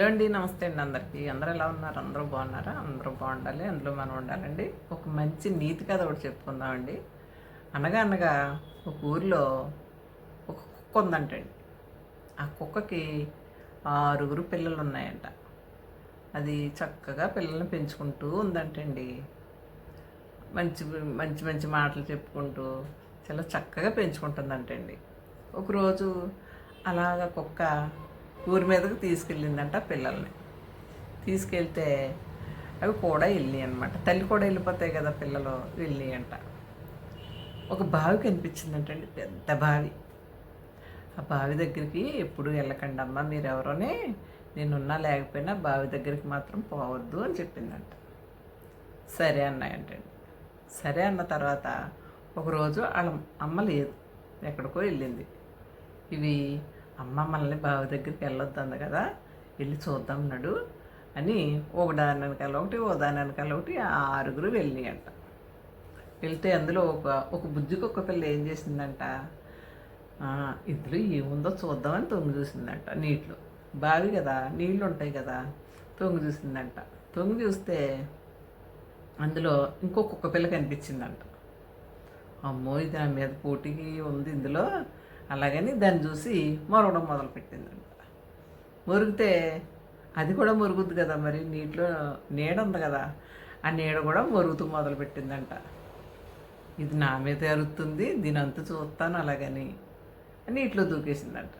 Hello అండి నమస్తే అండి అందరికీ. అందరూ ఎలా ఉన్నారు? అందరూ బాగున్నారా? అందరూ బాగుండాలి అందులో మనం ఉండాలండి. ఒక మంచి నీతి కథ ఒకటి చెప్పుకుందామండి. అనగా అనగా ఒక ఊరిలో ఒక కుక్క ఉందంటండి. ఆ కుక్కకి ఆరుగురు పిల్లలు ఉన్నాయంట. అది చక్కగా పిల్లల్ని పెంచుకుంటూ ఉందంటండి. మంచి మంచి మంచి మాటలు చెప్పుకుంటూ చాలా చక్కగా పెంచుకుంటుందంటండి. ఒకరోజు అలాగ కుక్క ఊరి మీదకి తీసుకెళ్ళిందంట పిల్లల్ని. తీసుకెళ్తే అవి కూడా వెళ్ళి అనమాట తల్లి కూడా వెళ్ళిపోతాయి కదా పిల్లలు వెళ్ళి అంట. ఒక బావి కనిపించిందంటండి పెద్ద బావి. ఆ బావి దగ్గరికి ఎప్పుడు వెళ్ళకండి అమ్మ మీరెవరోనే నేనున్నా లేకపోయినా బావి దగ్గరికి మాత్రం పోవద్దు అని చెప్పిందంట. సరే అన్నాయంటండి. సరే అన్న తర్వాత ఒకరోజు వాళ్ళ అమ్మ లేదు ఎక్కడికో వెళ్ళింది. ఇవి అమ్మ మనల్ని బావి దగ్గరికి వెళ్ళొద్దు కదా వెళ్ళి చూద్దాం నడు అని ఒకదాని వెనకాల ఒకటి ఓ దాని వెనకాల ఒకటి ఆ ఆరుగురు వెళ్ళినాయంట. వెళ్తే అందులో ఒక ఒక బుజ్జికి ఒక పిల్ల ఏం చేసిందంట? ఇందులో ఏముందో చూద్దామని తొంగి చూసిందంట నీటిలో. బావి కదా నీళ్ళు ఉంటాయి కదా తొంగి చూసిందంట. తొంగి చూస్తే అందులో ఇంకొక కుక్క పిల్ల కనిపించిందంట. అమ్మో ఇది నా మీద పోటీకి ఉంది ఇందులో. అలాగని దాన్ని చూసి మొరగడం మొదలుపెట్టిందంట. మురిగితే అది కూడా మురుగుద్ది కదా మరి నీటిలో నీడ ఉంది కదా ఆ నీడ కూడా మురుగుతూ మొదలుపెట్టిందంట. ఇది నా మీద అరుగుతుంది దీని అంతా చూస్తాను అలాగని నీటిలో దూకేసిందంట.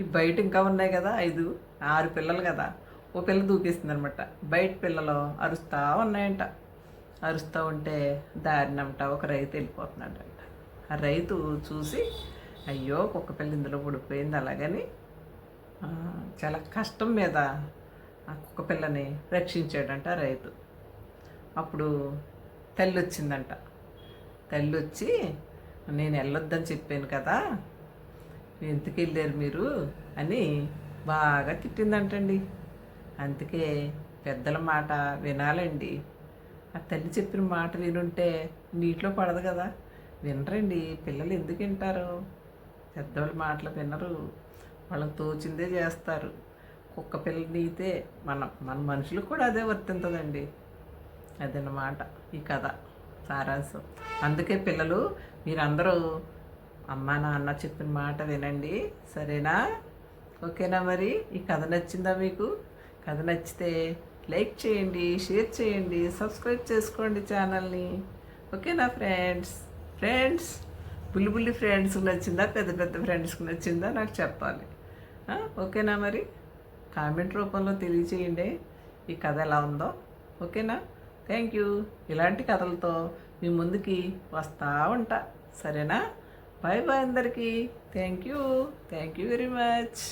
ఈ బయట ఇంకా ఉన్నాయి కదా ఐదు ఆరు పిల్లలు కదా ఓ పిల్ల దూకేసింది అనమాట బయట పిల్లలు అరుస్తూ ఉన్నాయంట. అరుస్తూ ఉంటే దారినంట ఒక రైతు వెళ్ళిపోతున్నాడంట. రైతు చూసి అయ్యో కుక్క పిల్ల ఇందులో పడిపోయింది అలాగని చాలా కష్టం మీద ఆ కుక్క పిల్లని రక్షించాడంట ఆ రైతు. అప్పుడు తల్లి వచ్చిందంట తల్లి వచ్చి నేను వెళ్ళొద్దని చెప్పాను కదా ఎందుకు వెళ్ళారు మీరు? అని బాగా తిట్టిందంటండి. అందుకే పెద్దల మాట వినాలండి. ఆ తల్లి చెప్పిన మాట వినుంటే నీటిలో పడదు కదా. వినరండి పిల్లలు ఎందుకు వింటారు? పెద్దవాళ్ళ మాటలు వినరు. వాళ్ళకి తోచిందే చేస్తారు. కుక్క పిల్లనితే నీతే మన మన మనుషులకు కూడా అదే వర్తింతదండి అదన్నమాట ఈ కథ సారాంశం. అందుకే పిల్లలు మీరందరూ అమ్మా నాన్న చెప్పిన మాట వినండి. సరేనా? ఓకేనా మరి? ఈ కథ నచ్చిందా మీకు? కథ నచ్చితే లైక్ చేయండి షేర్ చేయండి సబ్స్క్రైబ్ చేసుకోండి ఛానల్ని. ఓకేనా ఫ్రెండ్స్? ఫ్రెండ్స్ బుల్లి బుల్లి ఫ్రెండ్స్కి నచ్చిందా పెద్ద పెద్ద ఫ్రెండ్స్కి నచ్చిందా నాకు చెప్పాలి. ఓకేనా మరి? కామెంట్ రూపంలో తెలియచేయండి ఈ కథ ఎలా ఉందో. ఓకేనా? థ్యాంక్ యూ ఇలాంటి కథలతో మీ ముందుకి వస్తూ ఉంటా. సరేనా? బాయ్ బాయ్ అందరికీ. Thank you thank you very much